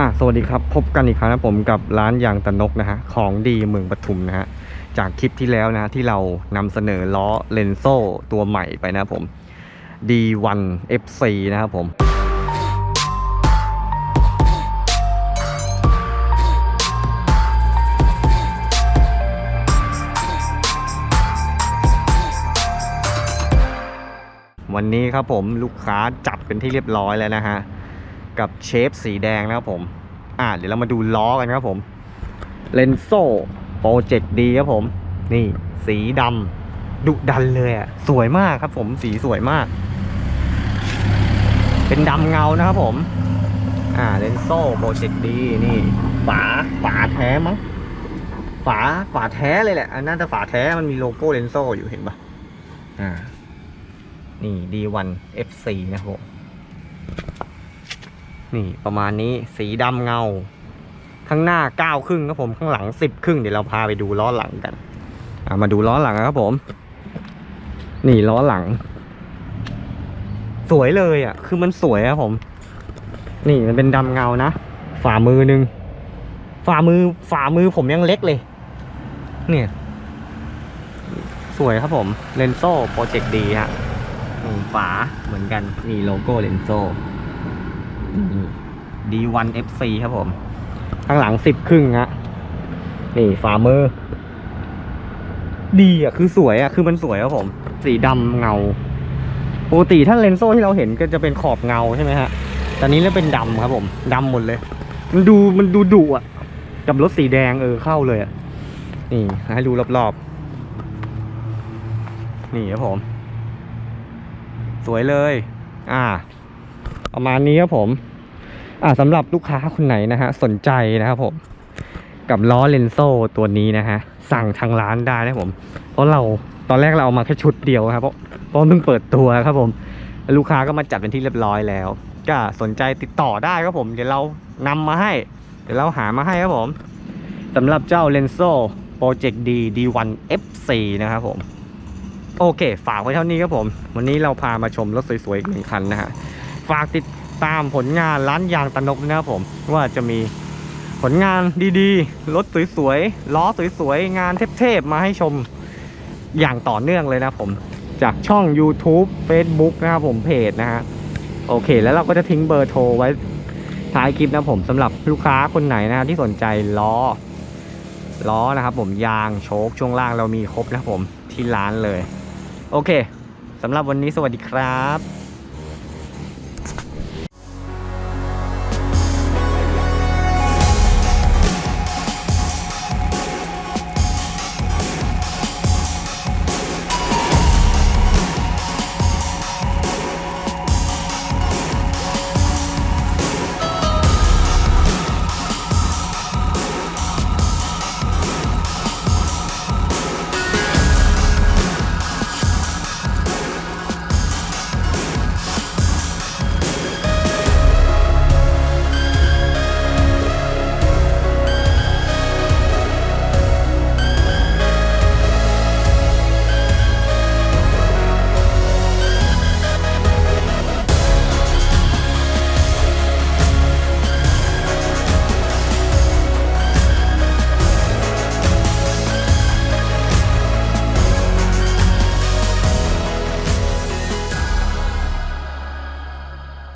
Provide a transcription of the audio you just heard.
อะสวัสดีครับ พบกันอีกครั้งนะผมกับร้านยางตะนกนะฮะ ของดีเมืองปทุมนะฮะ จากคลิปที่แล้วนะที่เรานำเสนอล้อเลนโซ่ตัวใหม่ไปนะครับผม D1 FC นะครับผม วันนี้ครับผมลูกค้าจัดเป็นที่เรียบร้อยแล้วนะฮะ กับเชฟสีแดงนะครับผม อ่าเดี๋ยวเรามาดูล้อกันครับผมเลนโซ่โปรเจกต์ดีครับผม นี่สีดำดุดันเลยอะ่ะสวยมากครับผมสีสวยมาก เป็นดำเงานะครับผม อ่าเลนโซ่โปรเจกต์ดีนี่ ฝาฝาแท้มั้งฝาฝาแท้เลยแหละ อันน่าจะฝาแท้มันมีโลโก้เลนโซ่อยู่เห็นปะอ่า นี่ D1 FC นะครับผม นี่ประมาณนี้สีดำเงา ข้างหน้าเก้าครึ่งครับผมข้างหลังสิบครึ่งเดี๋ยวเราพาไปดูล้อหลังกันมาดูล้อหลังครับผม นี่ล้อหลัง สวยเลยอะ คือมันสวยครับผม นี่มันเป็นดำเงานะฝ่ามือหนึ่งฝ่ามือฝ่ามือผมยังเล็กเลย เนี่ย สวยครับผมเลนโซ่โปรเจกต์ดีฮะฝาเหมือนกันนี่โลโก้เลนโซ่ D1 FC ครับผม ข้างหลังสิบครึ่งฮะนี่ฝามือ ดีอะคือสวยอะคือมันสวยครับผม สีดำเงาปกติถ้าเลนโซ่ที่เราเห็นก็จะเป็นขอบเงาใช่ไหมฮะแต่นี้แล้วเป็นดำครับผมดำหมดเลย มันดูมันดูดุอะกับรถสีแดงเออเข้าเลยอะนี่ให้ดูรอบๆ นี่ครับผม สวยเลย อ่า ประมาณนี้ครับผมอ่าสำหรับลูกค้าคนไหนนะฮะสนใจนะครับผมกับล้อเลนโซตัวนี้นะฮะสั่งทางร้านได้นะผม เพราะเราตอนแรกเราเอามาแค่ชุดเดียวครับเพราะเพราะเพิ่งเปิดตัวครับผมลูกค้าก็มาจัดเป็นที่เรียบร้อยแล้ว ก็สนใจติดต่อได้ครับผม เดี๋ยวเรานำมาให้ เดี๋ยวเราหามาให้ครับผมสำหรับเจ้าเลนโซ่โปรเจกต์ดี D1 FC นะครับผม โอเค ฝากไว้เท่านี้ครับผม วันนี้เราพามาชมรถสวยๆอีกหนึ่งคันนะฮะ ฝากติดตามผลงานร้านยางตะนกนะครับผมว่าจะมีผลงานดีๆ รถสวยๆ ล้อสวยๆ งานเทพๆ มาให้ชมอย่างต่อเนื่องเลยนะครับผม จากช่อง YouTube Facebook นะครับผมเพจนะฮะโอเค แล้วเราก็จะทิ้งเบอร์โทรไว้ท้ายคลิปนะผมสำหรับลูกค้าคนไหนนะที่สนใจล้อ ล้อนะครับผมยางโชคช่วงล่างเรามีครบนะครับผมที่ร้านเลย โอเคสำหรับวันนี้สวัสดีครับ